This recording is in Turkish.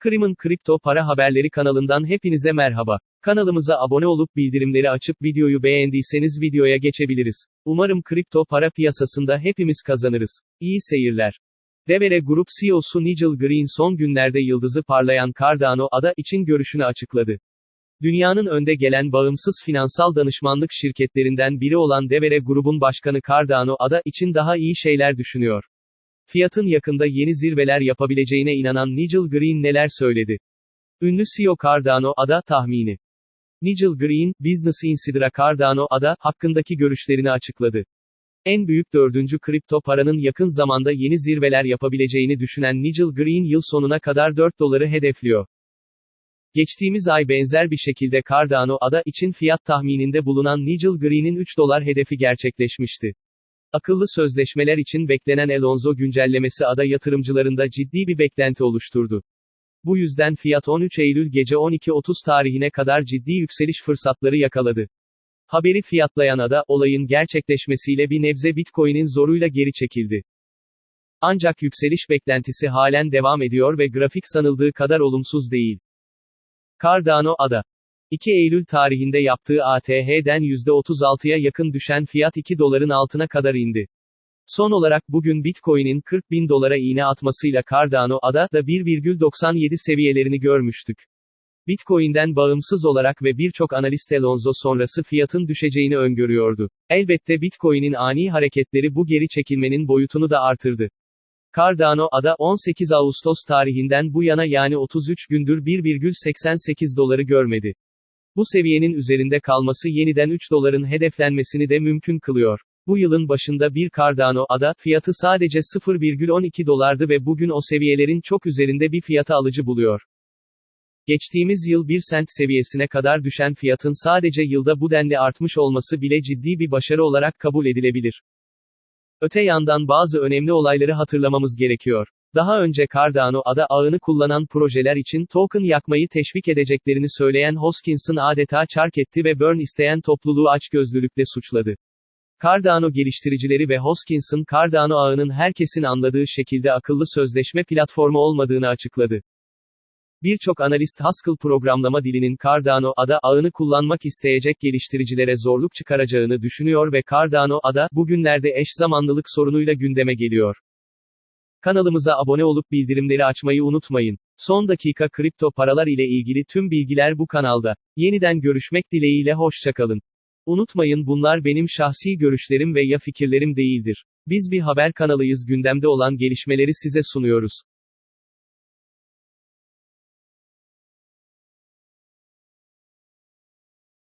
Krim'in kripto para haberleri kanalından hepinize merhaba. Kanalımıza abone olup bildirimleri açıp videoyu beğendiyseniz videoya geçebiliriz. Umarım kripto para piyasasında hepimiz kazanırız. İyi seyirler. Devere Grup CEO'su Nigel Green son günlerde yıldızı parlayan Cardano ADA için görüşünü açıkladı. Dünyanın önde gelen bağımsız finansal danışmanlık şirketlerinden biri olan Devere Grubun başkanı Cardano ADA için daha iyi şeyler düşünüyor. Fiyatın yakında yeni zirveler yapabileceğine inanan Nigel Green neler söyledi? Ünlü CEO Cardano ADA tahmini. Nigel Green, Business Insider'a Cardano ADA hakkındaki görüşlerini açıkladı. En büyük dördüncü kripto paranın yakın zamanda yeni zirveler yapabileceğini düşünen Nigel Green yıl sonuna kadar 4 doları hedefliyor. Geçtiğimiz ay benzer bir şekilde Cardano ADA için fiyat tahmininde bulunan Nigel Green'in 3 dolar hedefi gerçekleşmişti. Akıllı sözleşmeler için beklenen Elonzo güncellemesi ADA yatırımcılarında ciddi bir beklenti oluşturdu. Bu yüzden fiyat 13 Eylül gece 12.30 tarihine kadar ciddi yükseliş fırsatları yakaladı. Haberi fiyatlayan ADA, olayın gerçekleşmesiyle bir nebze Bitcoin'in zoruyla geri çekildi. Ancak yükseliş beklentisi halen devam ediyor ve grafik sanıldığı kadar olumsuz değil. Cardano ADA 2 Eylül tarihinde yaptığı ATH'den %36'ya yakın düşen fiyat 2 doların altına kadar indi. Son olarak bugün Bitcoin'in 40 bin dolara iğne atmasıyla Cardano ADA da 1,97 seviyelerini görmüştük. Bitcoin'den bağımsız olarak ve birçok analist Elonzo sonrası fiyatın düşeceğini öngörüyordu. Elbette Bitcoin'in ani hareketleri bu geri çekilmenin boyutunu da artırdı. Cardano ADA 18 Ağustos tarihinden bu yana yani 33 gündür 1,88 doları görmedi. Bu seviyenin üzerinde kalması yeniden 3 doların hedeflenmesini de mümkün kılıyor. Bu yılın başında bir Cardano ADA fiyatı sadece 0,12 dolardı ve bugün o seviyelerin çok üzerinde bir fiyata alıcı buluyor. Geçtiğimiz yıl 1 sent seviyesine kadar düşen fiyatın sadece yılda bu denli artmış olması bile ciddi bir başarı olarak kabul edilebilir. Öte yandan bazı önemli olayları hatırlamamız gerekiyor. Daha önce Cardano ADA ağını kullanan projeler için token yakmayı teşvik edeceklerini söyleyen Hoskinson adeta çark etti ve burn isteyen topluluğu açgözlülükle suçladı. Cardano geliştiricileri ve Hoskinson Cardano ağının herkesin anladığı şekilde akıllı sözleşme platformu olmadığını açıkladı. Birçok analist Haskell programlama dilinin Cardano ADA ağını kullanmak isteyecek geliştiricilere zorluk çıkaracağını düşünüyor ve Cardano ADA bugünlerde eş zamanlılık sorunuyla gündeme geliyor. Kanalımıza abone olup bildirimleri açmayı unutmayın. Son dakika kripto paralar ile ilgili tüm bilgiler bu kanalda. Yeniden görüşmek dileğiyle hoşçakalın. Unutmayın bunlar benim şahsi görüşlerim ve ya fikirlerim değildir. Biz bir haber kanalıyız gündemde olan gelişmeleri size sunuyoruz.